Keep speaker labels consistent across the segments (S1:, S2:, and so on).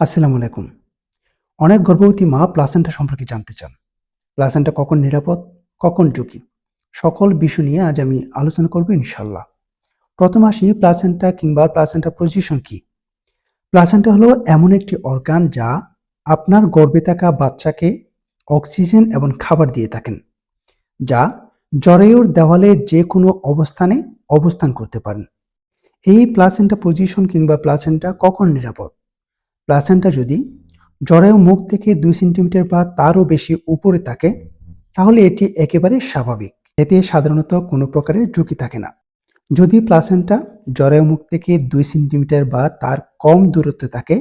S1: আসসালামু আলাইকুম। অনেক গর্ভবতী মা প্লাসেন্টা সম্পর্কে জানতে চান। প্লাসেন্টা কখন নিরাপদ, কখন ঝুঁকি? সকল বিষয় নিয়ে আজ আমি আলোচনা করব ইনশাল্লাহ প্রথম আসি প্লাসেন্টা কিংবা প্লাসেন্টা পজিশন কি? প্লাসেন্টা হলো এমন একটি অর্গান যা আপনার গর্ভে থাকা বাচ্চাকে অক্সিজেন এবং খাবার দিয়ে থাকেন, যা জরায়ুর দেওয়ালে যে কোনো অবস্থানে অবস্থান করতে পারেন। এই প্লাসেন্টা পজিশন কিংবা প্লাসেন্টা কখন নিরাপদ? প্লাসেন্টা যদি জরায়ু মুখ থেকে দুই সেন্টিমিটার বা তারও বেশি উপরে থাকে, তাহলে এটি একেবারে স্বাভাবিক। এতে সাধারণত কোনো প্রকারের ঝুঁকি থাকে না। যদি প্লাসেন্টা জরায়ু মুখ থেকে দুই সেন্টিমিটার বা তার কম দূরত্বে থাকে,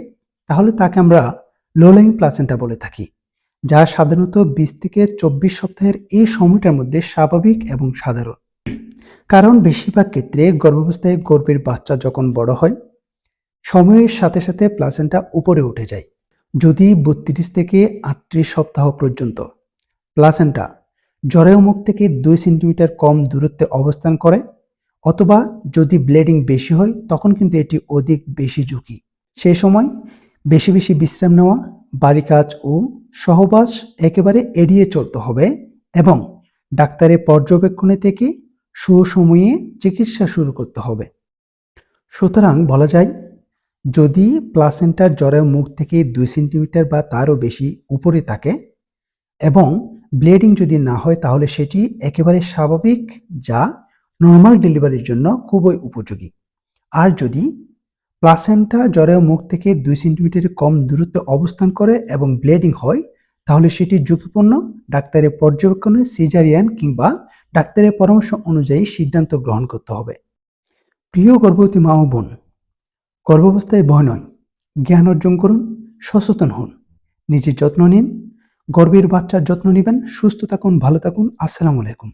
S1: তাহলে তাকে আমরা লোলাইং প্লাসেন্টা বলে থাকি, যা সাধারণত বিশ থেকে চব্বিশ সপ্তাহের এই সময়টার মধ্যে স্বাভাবিক এবং সাধারণ। কারণ বেশিরভাগ ক্ষেত্রে গর্ভাবস্থায় গর্ভের বাচ্চা যখন বড় হয় সময়ের সাথে সাথে প্লাসেন্টা উপরে উঠে যায়। যদি বত্রিশ থেকে আটত্রিশ সপ্তাহ পর্যন্ত প্লাসেন্টা জরায়ু মুখ থেকে দুই সেন্টিমিটার কম দূরত্বে অবস্থান করে, অথবা যদি ব্লিডিং বেশি হয়, তখন কিন্তু এটি অধিক বেশি ঝুঁকি। সেই সময় বেশি বেশি বিশ্রাম নেওয়া বাড়ি কাজ ও সহবাস একেবারে এড়িয়ে চলতে হবে এবং ডাক্তারের পর্যবেক্ষণে থেকে সুসময়ে চিকিৎসা শুরু করতে হবে। সুতরাং বলা যায় যদি প্লাসেন্টার জরায়ু মুখ থেকে দুই সেন্টিমিটার বা তারও বেশি উপরে থাকে এবং ব্লিডিং যদি না হয়, তাহলে সেটি একেবারে স্বাভাবিক যা নর্মাল ডেলিভারির জন্য খুবই উপযোগী। আর যদি প্লাসেন্টা জরায়ু মুখ থেকে দুই সেন্টিমিটারের কম দূরত্বে অবস্থান করে এবং ব্লিডিং হয়, তাহলে সেটি ঝুঁকিপূর্ণ। ডাক্তারের পর্যবেক্ষণে সিজারিয়ান কিংবা ডাক্তারের পরামর্শ অনুযায়ী সিদ্ধান্ত গ্রহণ করতে হবে। প্রিয় গর্ভবতী মা বোন গর্ভাবস্থায় ভয় নয়, জ্ঞান অর্জন করুন, সচেতন হন। নিজের যত্ন নিন গর্বের বাচ্চার যত্ন নেবেন, সুস্থ থাকুন, ভালো থাকুন, আসসালামু আলাইকুম।